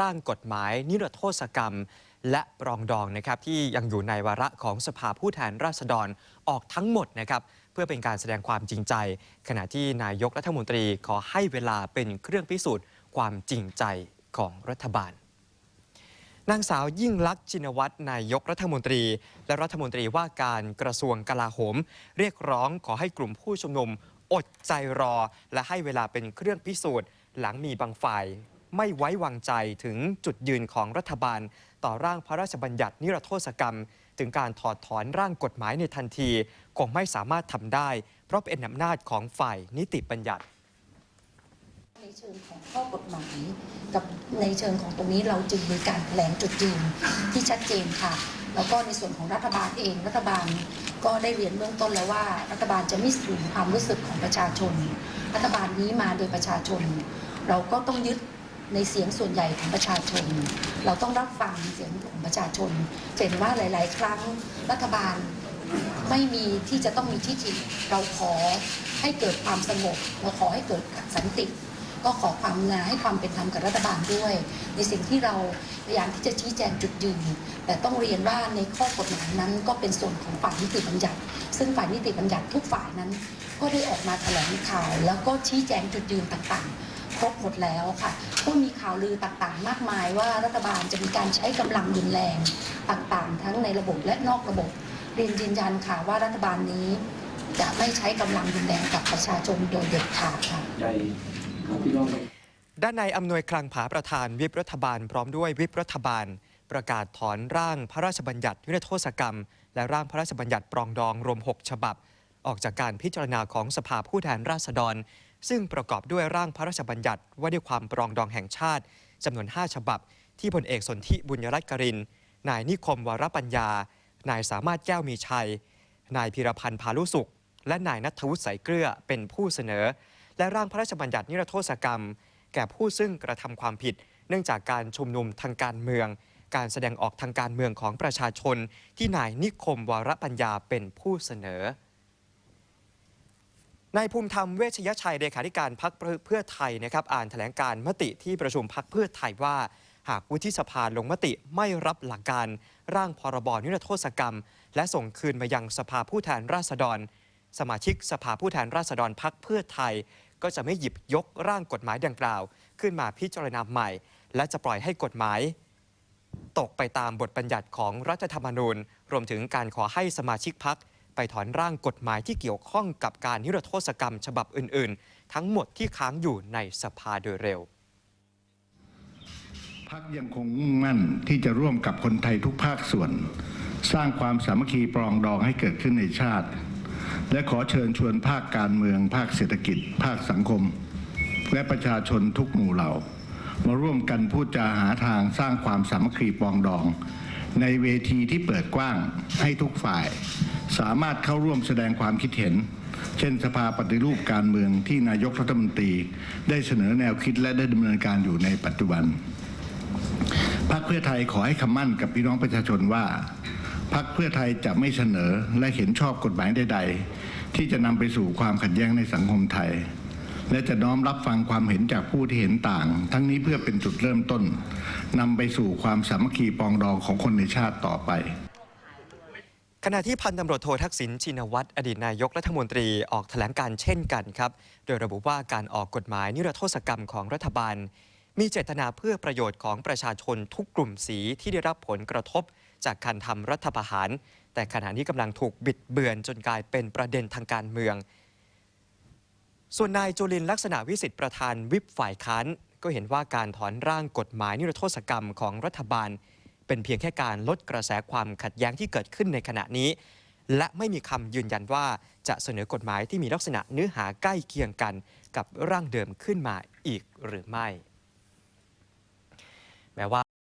ร่างกฎหมายนิรโทษกรรม และปรองดองนะครับที่ยังอยู่ในวาระของสภาผู้แทนราษฎรออกทั้งหมดนะครับเพื่อเป็นการแสดงความจริงใจ ขณะที่นายกรัฐมนตรีขอให้เวลาเป็นเครื่องพิสูจน์ ความจริงใจของรัฐบาลนางสาวยิ่งลักษณ์ชินวัตรนายกรัฐมนตรี และรัฐมนตรีว่าการกระทรวงกลาโหม เรียกร้องขอให้กลุ่มผู้ชุมนุม อดใจรอ และให้เวลาเป็นเครื่องพิสูจน์ หลังมีบางฝ่าย ไม่ไว้วางใจถึงจุดยืนของรัฐบาล ต่อร่างพระราชบัญญัตินิรโทษกรรม ถึงการถอดถอนร่างกฎหมายในทันที คงไม่สามารถทำได้ เพราะเป็นอำนาจของฝ่ายนิติบัญญัติในเชิงของข้อกฎหมายกับในเชิงของตรงนี้เราจึงมีการแถลงจุดยืนที่ชัดเจนค่ะ แล้วก็ในส่วนของรัฐบาลเองรัฐบาลก็ได้เรียนเบื้องต้นแล้วว่า รัฐบาลจะไม่สูญความรู้สึกของประชาชน รัฐบาลนี้มาโดยประชาชน เราก็ต้องยึด ในเสียงส่วนใหญ่ของประชาชน เราต้องรับฟังเสียงของประชาชนเห็นว่าหลาย ๆ ครั้งรัฐบาลไม่มีที่จะต้องมีทิฐิเราขอให้เกิดความสงบเราขอให้เกิดสันติ ก็ขอความนาให้ความเป็นธรรมกับรัฐบาลด้วย ในสิ่งที่เราพยายามที่จะชี้แจงจุดยืนแต่ต้องเรียนว่าในข้อกฎหมายนั้นก็เป็นส่วนของฝ่ายนิติบัญญัติ ซึ่งฝ่ายนิติบัญญัติทุกฝ่ายนั้น ก็ได้ออกมาแถลงข่าว แล้วก็ชี้แจงจุดยืนต่างๆ ครบหมดแล้วค่ะ ก็มีข่าวลือต่างๆ มากมายว่ารัฐบาลจะมีการใช้กำลังรุนแรงต่างๆ ทั้งในระบบและนอกระบบเรียนยืนยันค่ะว่ารัฐบาลนี้ จะไม่ใช้กำลังรุนแรงกับประชาชนโดยเด็ดขาดค่ะด้านในอำนวยคลังผาประธานวิปรัฐบาล พร้อมด้วยวิปรัฐบาล ประกาศถอนร่างพระราชบัญญัตินิรโทษกรรม และร่างพระราชบัญญัติปรองดองรวม 6 ฉบับ ออกจากการพิจารณาของสภาผู้แทนราษฎร ซึ่งประกอบด้วยร่างพระราชบัญญัติว่าด้วยความปรองดองแห่งชาติจำนวน 5 ฉบับ ที่พลเอกสนธิบุญยรัตน์กริน นายนิคมวรปัญญา นายสามารถแก้วมีชัย นายพีรพันธ์พาลุสุข และนายนัทวุฒิสายเกลือเป็นผู้เสนอ และร่างพระราชบัญญัตินิรโทษกรรม แก่ผู้ซึ่งกระทำความผิด เนื่องจากการชุมนุมทางการเมือง การแสดงออกทางการเมืองของประชาชน ที่นายนิคมวรปัญญาเป็นผู้เสนอ นายภูมิธรรมเวชยชัยเลขาธิการพักเพื่อไทยนะครับอ่านแถลงการมติที่ประชุมพักเพื่อไทยว่า หากวุฒิสภาลงมติไม่รับหลักการ ร่างพรบนิรโทษกรรม และส่งคืนมายังสภาผู้แทนราษฎร สมาชิกสภาผู้แทนราษฎรพักเพื่อไทย ก็จะไม่หยิบยกร่างกฎหมายดังกล่าว ขึ้นมาพิจารณาใหม่ และจะปล่อยให้กฎหมาย ตกไปตามบทบัญญัติของรัฐธรรมนูญ รวมถึงการขอให้สมาชิกพัก ไปถอนร่างกฎหมายที่เกี่ยวข้องกับการนิรโทษกรรมฉบับอื่น ๆ ทั้งหมดที่ค้างอยู่ในสภาโดยเร็วพักยังคงมุ่งมั่นที่จะร่วมกับคนไทยทุกภาคส่วน สร้างความสามัคคีปรองดองให้เกิดขึ้นในชาติ และขอเชิญชวนภาคการเมือง ภาคเศรษฐกิจ ภาคสังคม และประชาชนทุกหมู่เหล่า มาร่วมกันพูดจาหาทางสร้างความสามัคคีปรองดอง ในเวทีที่เปิดกว้างให้ทุกฝ่าย สามารถเข้าร่วมแสดงความคิดเห็น เช่นสภาปฏิรูปการเมืองที่นายกรัฐมนตรี ได้เสนอแนวคิดและได้ดำเนินการอยู่ในปัจจุบันพรรคเพื่อไทยขอให้คำมั่นกับพี่น้องประชาชนว่าพรรคเพื่อไทยจะไม่เสนอและเห็นชอบกฎหมายใด ๆ ที่จะนำไปสู่ความขัดแย้งในสังคมไทย และจะน้อมรับฟังความเห็นจากผู้ที่เห็นต่าง ทั้งนี้เพื่อเป็นจุดเริ่มต้นนำไปสู่ความสามัคคีปองดองของคนในชาติต่อไป ขณะที่พันตำรวจโททักษิณชินวัตรอดีตนายกรัฐมนตรีออกแถลงการเช่นกันครับ โดยระบุว่าการออกกฎหมายนิรโทษกรรมของรัฐบาล มีเจตนาเพื่อประโยชน์ของประชาชนทุกกลุ่มสีที่ได้รับผลกระทบ จากการทำรัฐประหาร แต่ขณะนี้กำลังถูกบิดเบือนจนกลายเป็นประเด็นทางการเมือง ส่วนนายจุลินลักษณะวิสิทธิ์ประธานวิปฝ่ายค้านก็เห็นว่าการถอนร่างกฎหมายนิรโทษกรรมของรัฐบาล เป็นเพียงแค่การลดกระแสความขัดแย้งที่เกิดขึ้นในขณะนี้ และไม่มีคำยืนยันว่าจะเสนอกฎหมายที่มีลักษณะเนื้อหาใกล้เคียงกันกับร่างเดิมขึ้นมาอีกหรือไม่ แม้ว่า